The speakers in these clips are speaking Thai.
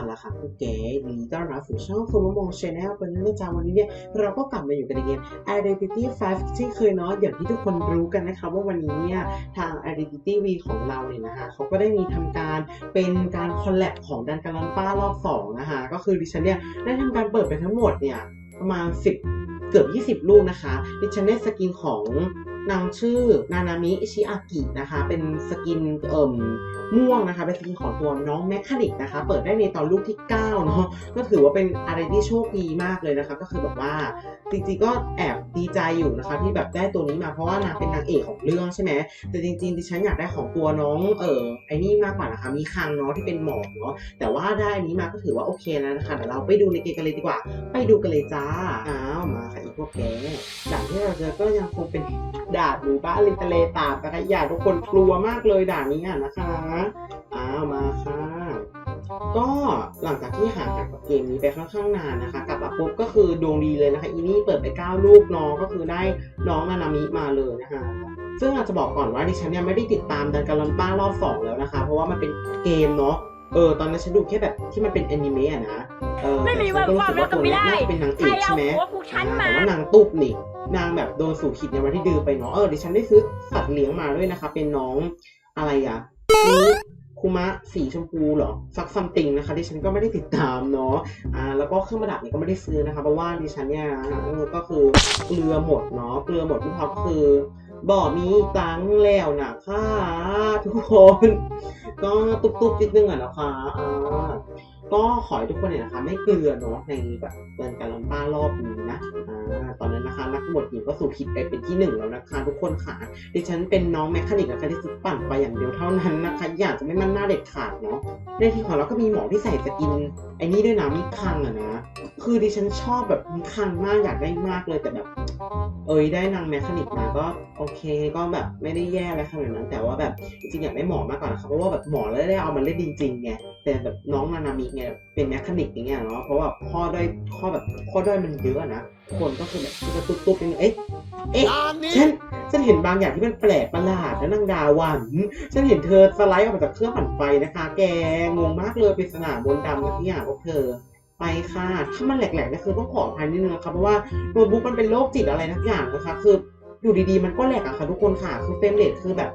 าละค่ะคุณเก๋ยินดีต้อนรับสู่ช่องฟูมมงชาแนลวันนี้นะจ๊ะวันนี้เนี่ย เราก็กลับมาอยู่กันในเกม Identity 5 ที่เคยเนาะอย่างที่ทุกคนรู้กันนะคะว่าวันนี้เนี่ย ทาง Identity V ของเราเนี่ยนะคะเขาก็ได้มีทำการเป็นการคอลแลบของดันการันป้ารอบ2นะคะก็คือดิฉันเนี่ยได้ทำการเปิดไปทั้งหมดเนี่ยประมาณ 10 เกือบ 20 ลูกนะคะดิฉันได้สกินของ นางชื่อนานามิชิอากินะคะ เป็นสกินเอ่มม่วงนะคะเป็นสกินของตัวน้องแมคคานิกนะคะ เปิดได้ในตอนลูกที่ 9 เนาะก็ถือว่าเป็นอะไรที่โชคดีมากเลยนะคะ ก็คือแบบว่าจริงๆก็แอบดีใจอยู่นะคะ ที่แบบได้ตัวนี้มาเพราะว่านางเป็นนางเอกของเรื่องใช่ไหมแต่จริงๆดิฉันอยากได้ของตัวน้องเออไอ้นี่มากกว่านะคะ มีคังเนาะที่เป็นหมอกเนาะแต่ว่าได้อันนี้มาก็ถือว่าโอเคแล้วนะคะเดี๋ยวเราไปดูในเกมกันเลยดีกว่า ไปดูกันเลยจ้าอ้าวมาค่ะอีกพวกแกด่านที่เราเจอก็ยังคงเป็น ด่านหมู่บ้านริมทะเลตาดนะคะอย่าทุกคนกลัวมากเลยด่านนี้อะนะคะอ้าวมาค่ะ ก็หลังจากที่ห่างจากเกมนี้ไปค่อนข้างนานนะคะ กลับมาปุ๊บก็คือดวงดีเลยนะคะอีนี่เปิดไป 9 ลูกน้องก็คือได้น้องนานามิมาเลยนะคะซึ่งอาจจะบอกก่อนว่าดิฉันเนี่ยไม่ได้ติดตามดันการันป้ารอบสองแล้วนะคะ เพราะว่ามันเป็นเกมเนาะเออตอนนั้นฉันดูแค่แบบที่มันเป็นแอนิเมะนะ ไม่มีวันแต่ความฉันรัก็กรู้สึกว่าตัวเนี้ยกันไม่ได้น่าจะเป็นนางเอใครกเอาใช่ไหมหัวกูฉันอ่ามาแต่ว่านางตุ๊บนี่นางแบบโดนสู่ขิดในวันที่ดื้อไปเนาะเออดิฉันได้ซื้อสัตว์เลี้ยงมาด้วยนะคะ เป็นน้องอะไรอะนี่คุมะสีชมพูเหรอสักซัมติงนะคะดิฉันก็ไม่ได้ติดตามเนาะอ่าแล้วก็เครื่องประดับเนี่ยก็ไม่ได้ซื้อนะคะเพราะว่าดิฉันเนี่ยเออก็คือเกลือหมดเนาะเกลือหมดทุกพอก็คือบ่อมีตังค์แล้วนะค่ะทุกคน ก็ตุบๆนิดนึงอะนะคะอ่า ก็ขอให้ทุกคนเนี่ยนะคะไม่เกลือเนาะในแบบเดินการลัมป้ารอบนี้นะอ่า ตอนนั้นนะคะ นักบวชหญิงก็สู่คิดไปเป็นที่หนึ่งแล้วนะคะ ทุกคนค่ะ ดิฉันเป็นน้องแมคคานิกนะคะที่ซื้อปั่นไปอย่างเดียวเท่านั้นนะคะ อยากจะไม่มั่นหน้าเด็ดขาดเนาะ ในที่ของเราก็มีหมอที่ใส่สกินไอ้นี่ด้วยนะมีคังอะนะ คือดิฉันชอบแบบมีคังมากอยากได้มากเลยแต่แบบ เอ้ยได้นางแมคคานิกมาก็โอเคก็แบบไม่ได้แย่อะไรขนาดนั้น แต่ว่าแบบจริงอยากได้หมอมากกว่านะคะเพราะว่าแบบหมอแล้วได้เอามาเล่นจริงๆไงแต่แบบน้องนานามิเนี่ยเป็นแมคคานิกอย่างเงี้ยเนาะเพราะว่าข้อด้อยข้อแบบข้อด้อยมันเยอะนะคนก็คือแบบจะตุ๊บตุ๊บๆเอ๊ะเอ๊ะฉันฉันเห็นบางอย่างที่มันแปลกประหลาดนะนางดาวันฉันเห็นเธอสไลด์ออกมาจากเครื่องปั่นไฟนะคะ แกงงมากเลยปริศนาบนต์ดำนะที่อย่างพวกเธอไปค่ะ ถ้ามันแหลกๆเนี่ยคือต้องขออภัยนิดนึงนะคะเพราะว่าโน้ตบุ๊กมันเป็นโรคจิตอะไรทักอย่างนะคะ คืออยู่ดีๆมันก็แหลกอะค่ะทุกคนค่ะ คือเฟรมเรทคือแบบ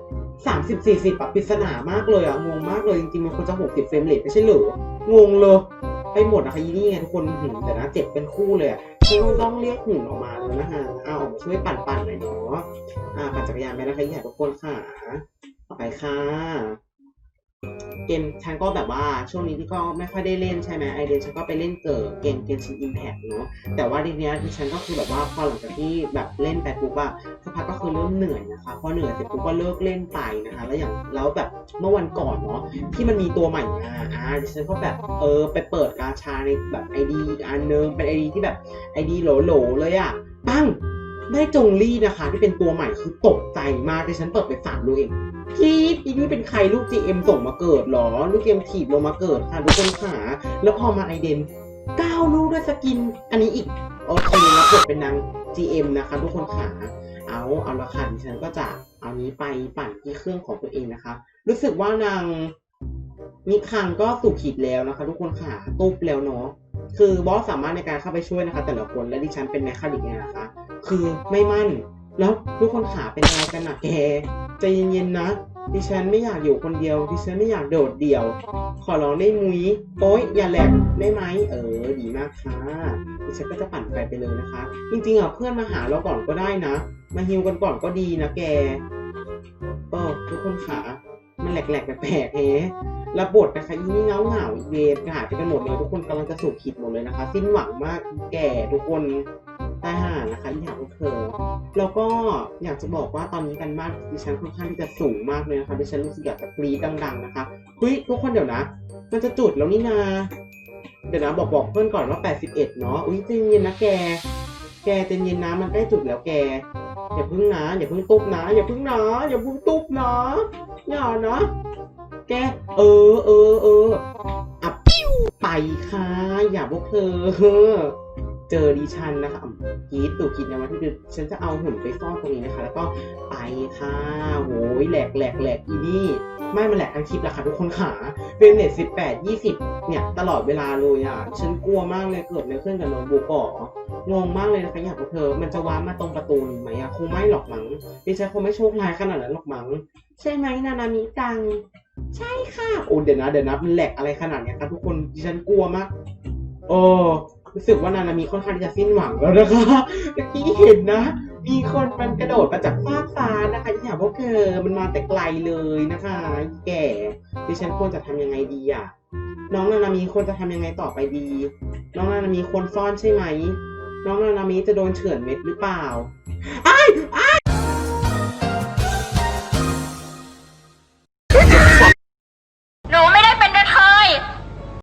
30 40แบบปริศนามากเลยอะงงมากเลยจริงๆมันควรจะ60เฟรมเรทไม่ใช่เหรองงเลย ไปหมดนะคะยีนี่ไงทุกคนหืมแต่นะเจ็บเป็นคู่เลยอะคือต้องเรียกหุ่นออกมาแล้วนะคะเอาออกมาช่วยปั่นๆหน่อยเนาะอ่าปั่นจักรยานไปนะคะอยากทุกคนค่ะต่อไปค่ะ เกมฉันก็แบบว่าช่วงนี้ที่ก็ไม่ค่อยได้เล่นใช่ไหมไอเดียฉันก็ไปเล่นเกิดเกมเกมชินอิมแพคเนาะแต่ว่าทีเนี้ยที่ฉันก็คือแบบว่าพอหลังจากที่แบบเล่นไปปุ๊บอะสักพักก็คือเริ่มเหนื่อยนะคะพอเหนื่อยเสร็จปุ๊บก็เลิกเล่นไปนะคะ แล้วอย่างแล้วแบบเมื่อวันก่อนเนาะที่มันมีตัวใหม่มาอ่าดิฉันก็แบบเออไปเปิดกาชาในแบบไอดีอีกอันนึงเป็นไอดีที่แบบไอดีโหลๆเลยอะปัง ได้จงลี่นะคะ ที่เป็นตัวใหม่คือตกใจมากดิฉันเปิดไปสามดูเองพี่อีนี่เป็นใครลูก GM ส่งมาเกิดเหรอ ลูก GM ถีบลงมาเกิดค่ะทุกคนขาแล้วพอมาไอเดนก้าลูกด้วยสกิน อันนี้อีกโอเคแล้วกดเป็นนาง GM นะคะ ทุกคนขาเอาเอาละค่ะดิฉันก็จะเอานี้ไปปั่นที่เครื่องของตัวเองนะคะ รู้สึกว่านางมิคังก็สู่ขีดแล้วนะคะ ทุกคนขาตุ๊บแล้วเนาะคือบอสสามารถในการเข้าไปช่วยนะคะ แต่ละคนและดิฉันเป็นแมคคานิกนะคะ คือไม่มั่น แล้วทุกคนขาเป็นอะไรกันนะแกใจเย็นๆนะดิฉันไม่อยากอยู่คนเดียว ดิฉันไม่อยากโดดเดี่ยว ขอร้องได้มุ้ยโอ๊ยอย่าแหลกได้ไหมเออ ดีมากค่ะดิฉันก็จะปั่นไปไปเลยนะคะ จริงๆอะเพื่อนมาหาเราก่อนก็ได้นะ มาฮิวกันก่อนก็ดีนะแกเออทุกคนขามันแหลกๆแปลกๆเฮระบทนะคะอีนี่เงาเหงาเวรหายไปกันหมดเลยทุกคนกำลังจะสูบขีดหมดเลยนะคะ สิ้นหวังมากแก่ทุกคน ตายห่านะคะอีหาพวกเธอแล้วก็อยากจะบอกว่าตอนนี้กันบ้านดิฉันค่อนข้างที่จะสูงมากเลยนะคะดิฉันรู้สึกอยากจะกรี๊ดดัง ๆ นะคะเฮ้ยทุกคนเดี๋ยวนะ มันจะจุดแล้วนี่นาเดี๋ยวนะบอกบอกเพื่อนก่อนว่า 81 เนาะอุ้ยใจเย็นนะแก แกใจเย็นนะมันใกล้จุดแล้วแกอย่าพึ่งนะอย่าพึ่งตุ๊บนะอย่าพึ่งนะอย่าพึ่งตุ๊บนะอย่านะ แก เออเออเอออับไปค่ะอย่าพวกเธอ เจอดิฉันนะคะกีดตู่กีดในวันที่เดือฉันจะเอาหุ่นไปซ่อนตรงนี้นะคะ แล้วก็ไปค่ะโหยแหลกแหลกแหลกอีนี่ไม่มันแหลกทั้งคลิปแหละค่ะทุกคนขาเฟรมเรทสิบแปดยี่สิบเนี่ย ตลอดเวลาเลยอะ ฉันกลัวมากเลยเกิดอะไรขึ้นกับโน้ตบุ๊กอ๋องงมากเลยนะคะอยากพวกเธอ มันจะว้ามาตรงประตูนี้ไหมอะคงไม่หรอกมั้งดิฉันคงไม่โชคร้ายขนาดนั้นหรอกมั้งใช่ไหมนานามิจัง ใช่ค่ะโอ้เดี๋ยวนะเดี๋ยวนะมันแหลกอะไรขนาดเนี้ยครับทุกคนดิฉันกลัวมากโอ้ รู้สึกว่านานามีค่อนข้างที่จะสิ้นหวังแล้วนะคะเมื่อกี้เห็นนะ มีคนมันกระโดดมาจากฟากฟ้านะคะอย่าพวกเธอมันมาแต่ไกลเลยนะคะ แก่ดิฉันควรจะทำยังไงดีอะ น้องนานามีควรจะทำยังไงต่อไปดี น้องนานามีควรซ่อนใช่ไหม น้องนานามีจะโดนเฉือนเม็ดหรือเปล่าไอ้ไอ้าย